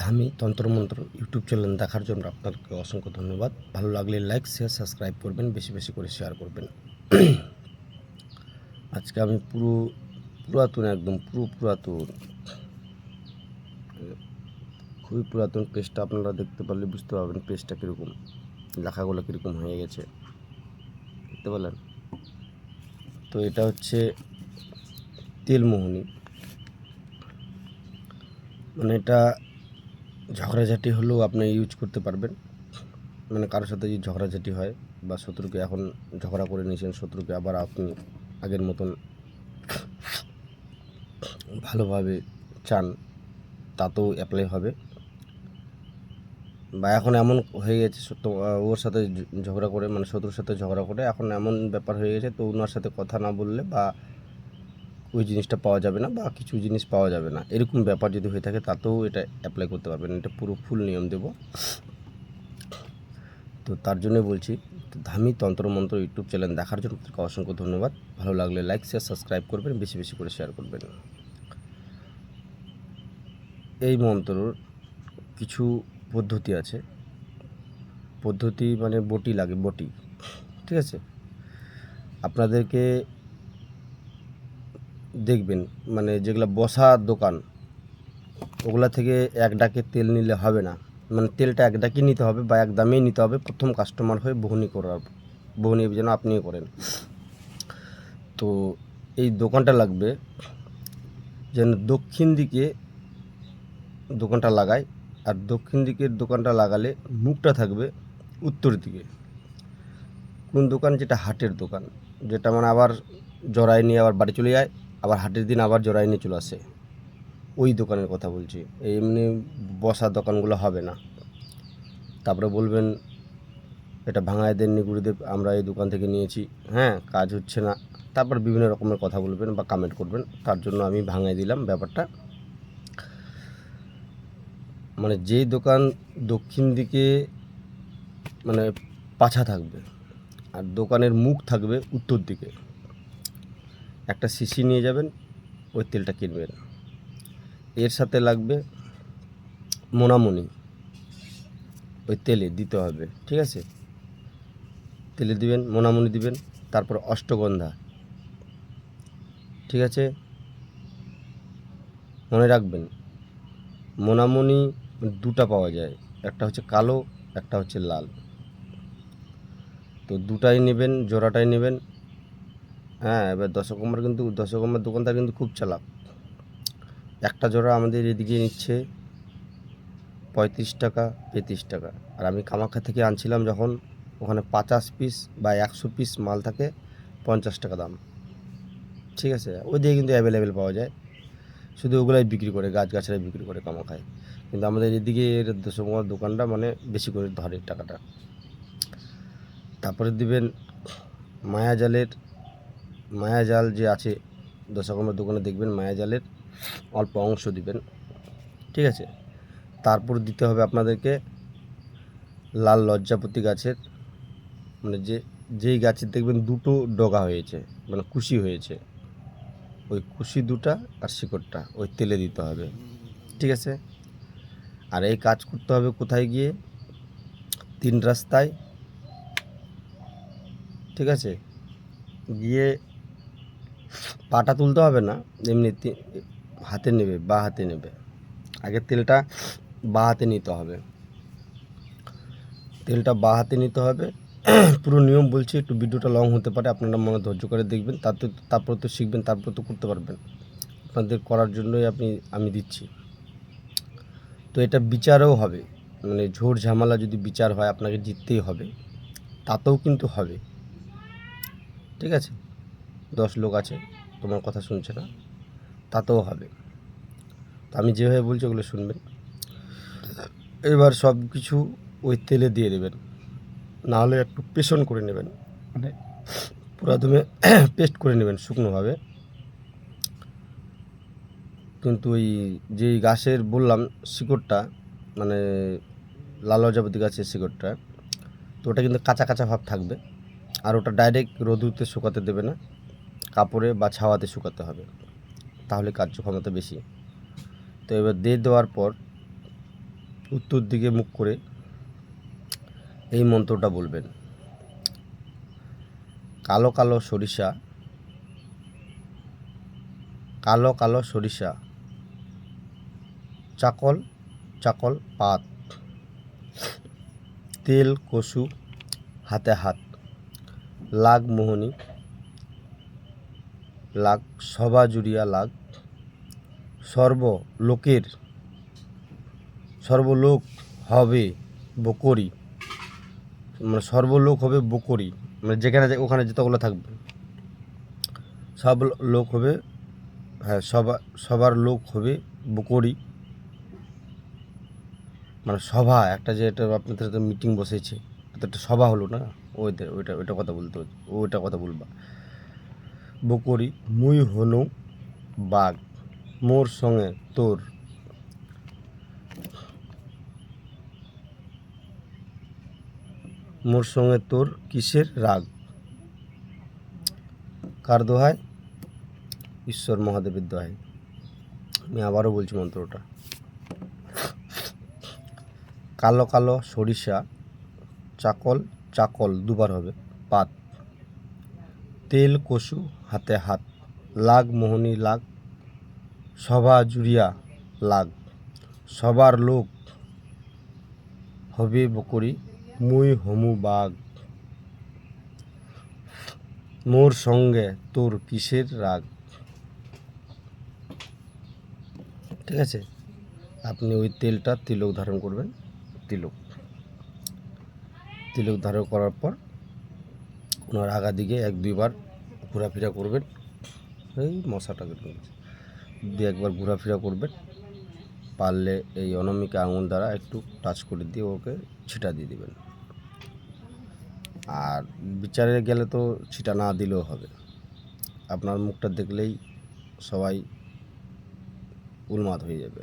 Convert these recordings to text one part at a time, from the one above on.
ধামি তন্ত্রমন্ত্র YouTube channel দেখার জন্য আপনাকে অসংখ্য ধন্যবাদ। ভালো লাগলে লাইক শেয়ার সাবস্ক্রাইব করবেন, বেশি বেশি করে শেয়ার করবেন। আজকে আমি পুরো পুরাতন, একদম পুরো পুরাতন, খুবই পুরাতন পেজটা আপনারা দেখতে পারলে বুঝতে পারবেন পেজটা কীরকম, লেখাগুলো কীরকম হয়ে গেছে। দেখতে পেলেন? তো এটা হচ্ছে তেলমোহনী। মানে এটা ঝগড়াঝাটি হলেও আপনি ইউজ করতে পারবেন। মানে কারোর সাথে যদি ঝগড়াঝাটি হয় বা শত্রুকে এখন ঝগড়া করে নিয়েছেন, শত্রুকে আবার আপনি আগের মতন ভালোভাবে চান, তাতেও অ্যাপ্লাই হবে। বা এখন এমন হয়ে গেছে ওর সাথে ঝগড়া করে মানে শত্রুর সাথে ঝগড়া করে, এখন এমন ব্যাপার হয়ে গেছে, তো ওনার সাথে কথা না বললে বা ওই জিনিসটা পাওয়া যাবে না বা কিছু জিনিস পাওয়া যাবে না। এরকম ব্যাপার যদি হয়ে থাকে, তাতেও এটা অ্যাপ্লাই করতে পারবেন। এটা পুরো ফুল নিয়ম দেব। তো তার জন্য বলছি, ধামি তন্ত্রমন্ত্র ইউটিউব চ্যানেল দেখার জন্য আপনাকে অসংখ্য ধন্যবাদ। ভালো লাগলে লাইক শেয়ার সাবস্ক্রাইব করবেন, বেশি বেশি করে শেয়ার করবেন। এই মন্ত্রর কিছু পদ্ধতি আছে। পদ্ধতি মানে বটি লাগে, বটি। ঠিক আছে? আপনাদেরকে দেখবেন মানে যেগুলো বসা দোকান, ওগুলা থেকে এক ডাকে তেল নিলে হবে না। মানে তেলটা এক ডাকে নিতে হবে বা এক দামেই নিতে হবে, প্রথম কাস্টমার হয়ে বহনি করার বহনি যেন আপনিও করেন। তো এই দোকানটা লাগবে, যেন দক্ষিণ দিকে দোকানটা লাগায়, আর দক্ষিণ দিকের দোকানটা লাগালে মুখটা থাকবে উত্তর দিকে। কোন দোকান? যেটা হাটের দোকান, যেটা মানে আবার জড়াই নিয়ে আবার বাড়ি চলে যায় আবার হাটের দিন আবার জড়াই নিয়ে চলে আসে। ওই দোকানের কথা বলছি। এমনি বসা দোকানগুলো হবে না। তারপরে বলবেন, এটা ভাঙায় দেননি গুরুদেব, আমরা এই দোকান থেকে নিয়েছি। হ্যাঁ কাজ হচ্ছে না। তারপর বিভিন্ন রকমের কথা বলবেন বা কমেন্ট করবেন। তার জন্য আমি ভাঙাই দিলাম ব্যাপারটা। মানে যেই দোকান দক্ষিণ দিকে মানে পাছা থাকবে, আর দোকানের মুখ থাকবে উত্তর দিকে। একটা শিশি নিয়ে যাবেন, ওই তেলটা কিনবেন। এর সাথে লাগবে মোনামনি। ওই তেলে দিতে হবে, ঠিক আছে? তেলে দিবেন, মোনামনি দিবেন, তারপর অষ্টগন্ধা, ঠিক আছে? মনে রাখবেন, মোনামনি দুটা পাওয়া যায়, একটা হচ্ছে কালো, একটা হচ্ছে লাল। তো দুটাই নেবেন, জোড়াটাই নেবেন হ্যাঁ এবার দশকম্মার কিন্তু দশকম্মার দোকানদার কিন্তু খুব চালাক। একটা জোড়া আমাদের এদিকে নিচ্ছে পঁয়ত্রিশ টাকা পঁয়ত্রিশ টাকা। আর আমি কামাখ্যা থেকে আনছিলাম যখন, ওখানে পঞ্চাশ পিস বা একশো পিস মাল থাকে, পঞ্চাশ টাকা দাম। ঠিক আছে? ওই দিকে কিন্তু অ্যাভেলেবেল পাওয়া যায়। শুধু ওগুলাই বিক্রি করে গাছ গাছারাই বিক্রি করে কামাখায় কিন্তু আমাদের এদিকে এর দশকম্মার দোকানটা মানে বেশি করে ধরে টাকাটা। তারপরে দিবেন মায়াজালের মায়াজাল যে আছে দশকর্মার দোকানে দেখবেন মায়াজালের অল্প অংশ দিবেন। ঠিক আছে? তারপর দিতে হবে আপনাদেরকে লাল লজ্জাপতি গাছের মানে যে, যেই গাছের দেখবেন দুটো ডগা হয়েছে মানে কুশি হয়েছে। ওই কুশি দুটা আর শিকড়টা, ওই তেলে দিতে হবে। ঠিক আছে? আর এই কাজ করতে হবে কোথায় গিয়ে? তিন রাস্তায়। ঠিক আছে? গিয়ে পাটা তুলতে হবে না, এমনি হাতে নেবে, বা হাতে নেবে। আগে তেলটা বা হাতে নিতে হবে। তেলটা বা হাতে নিতে হবে। পুরো নিয়ম বলছি, একটু ভিডিওটা লং হতে পারে, আপনারা মনে ধৈর্য করে দেখবেন, তাতে, তারপর তো শিখবেন, তারপর তো করতে পারবেন। আপনাদের করার জন্যই আপনি, আমি দিচ্ছি। তো এটা বিচারও হবে। মানে ঝোড় ঝামেলা যদি বিচার হয়, আপনাকে জিততেই হবে। তাতেও কিন্তু হবে। ঠিক আছে? দশ লোক আছে, তোমার কথা শুনছে না, তাতেও হবে। তো আমি যেভাবে বলছি ওগুলো শুনবেন। এবার সব কিছু ওই তেলে দিয়ে দেবেন। নাহলে একটু পেশন করে নেবেন। মানে প্রথমে পেস্ট করে নেবেন শুকনোভাবে। কিন্তু ওই যেই গাছের বললাম শিকড়টা মানে লাল লজাপতি গাছের শিকড়টা, তো ওটা কিন্তু কাঁচা কাঁচা ভাব থাকবে। আর ওটা ডাইরেক্ট রোদুতে শুকাতে দেবে না। কাপড়ে বা ছাওয়াতে শুকাতে হবে। তাহলে কার্যক্ষমতা বেশি। তো এবার দিয়ে দেওয়ার পর উত্তর দিকে মুখ করে এই মন্ত্রটা বলবেন। কালো কালো সরিষা, কালো কালো সরিষা, চাকল চাকল পাত, তেল, কসু, হাতে হাত লাগ মোহনী লাগ সভা জুড়িয়া লাগ সর্ব লোকের সর্বলোক হবে বকরি। মানে সর্বলোক হবে বকরি। মানে যেখানে ওখানে যতগুলো থাকবে। সব লোক হবে হ্যাঁ সবা সবার লোক হবে বকরি। মানে সভা, একটা যে এটা আপনাদের একটা মিটিং বসেছে। একটা সভা হলো না? ওইটা ওইটা ওইটা কথা বলতে ওইটা কথা বলবা। বকরি মুই হনু বাঘ, মোর সঙ্গে তোর। মোর সঙ্গে তোর কিসের রাগ? কার দোহায় ঈশ্বর মহাদেবের দোহায় আমি আবারও বলছি মন্ত্রটা। কালো কালো সরিষা, চাকল চাকল দুবার হবে, পাত। তেল, কসু হাতে হাত, লাগ মোহনী লাগ, সভা জুড়িয়া লাগ সবার লোক হবে বকরি, মুই হমু বাঘ মোর সঙ্গে তোর কিসের রাগ? ঠিক আছে? আপনি ওই তেলটা তিলক ধারণ করবেন, তিলক। তিলক ধারণ করার পর ওনার আগা দিকে এক দুইবার ঘোরাফেরা করবেন। এই মশাটাকে ঢুকেছে। দু একবার ঘোরাফেরা করবেন। পারলে এই অনামিকা আঙুল দ্বারা একটু টাচ করে দিয়ে ওকে ছিটা দিয়ে দেবেন। আর বিচারে গেলে তো ছিটা না দিলেও হবে। আপনার মুখটা দেখলেই সবাই উন্মাদ হয়ে যাবে।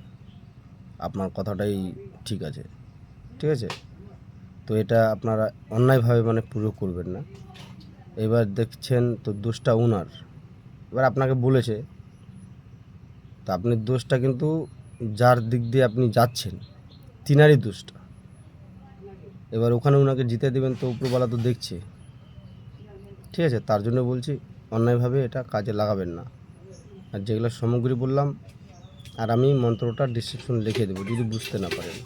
আপনার কথাটাই ঠিক আছে। ঠিক আছে? তো এটা আপনারা অন্যায়ভাবে মানে পুরো করবেন না। এবার দেখছেন তো দোষটা উনার। এবার আপনাকে বলেছে, তা আপনি দোষটা কিন্তু যার দিক দিয়ে আপনি যাচ্ছেন, তিনারই দোষটা। এবার ওখানে ওনাকে জিতে দেবেন তো উপরওয়ালা তো দেখছে। ঠিক আছে, তার জন্য বলছি, অন্যায়ভাবে এটা কাজে লাগাবেন না। আর যেগুলো সামগ্রী বললাম, আর আমি মন্ত্রটা ডিসক্রিপশন লিখে দেবো, যদি বুঝতে না পারেন।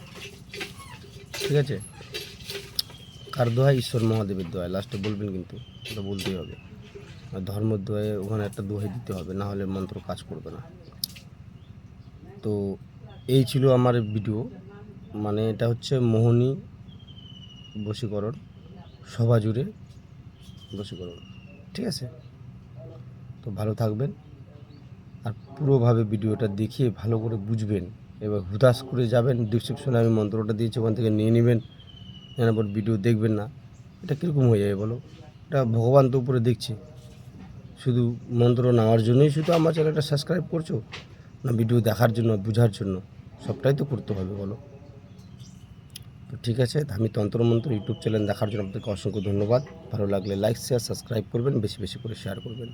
ঠিক আছে? কার দোহাই ঈশ্বর মহাদেবের দোহাই লাস্টে বলবেন কিন্তু ওটা বলতেই হবে। আর ধর্মের দোহাই ওখানে একটা দোহাই দিতে হবে, না হলে মন্ত্র কাজ করবে না। তো এই ছিল আমার ভিডিও মানে এটা হচ্ছে মোহনী বশীকরণ, সভা জুড়ে বশীকরণ, ঠিক আছে? তো ভালো থাকবেন, আর পুরোভাবে ভিডিওটা দেখিয়ে ভালো করে বুঝবেন, এবার হুতাশ করে যাবেন ডিসক্রিপশনে আমি মন্ত্রটা দিয়েছি, ওখান থেকে নিয়ে নেবেন। এরপর ভিডিও দেখবেন না, এটা কীরকম হয়ে যাবে বলো? এটা ভগবান তো উপরে দেখছে। শুধু মন্ত্র নেওয়ার জন্যই শুধু আমার চ্যানেলটা সাবস্ক্রাইব করছ, না ভিডিও দেখার জন্য, বোঝার জন্য? সবটাই তো করতে হবে বলো। তো ঠিক আছে, আমি তন্ত্রমন্ত্র ইউটিউব চ্যানেল দেখার জন্য আপনাদেরকে অসংখ্য ধন্যবাদ। ভালো লাগলে লাইক শেয়ার সাবস্ক্রাইব করবেন, বেশি বেশি করে শেয়ার করবেন।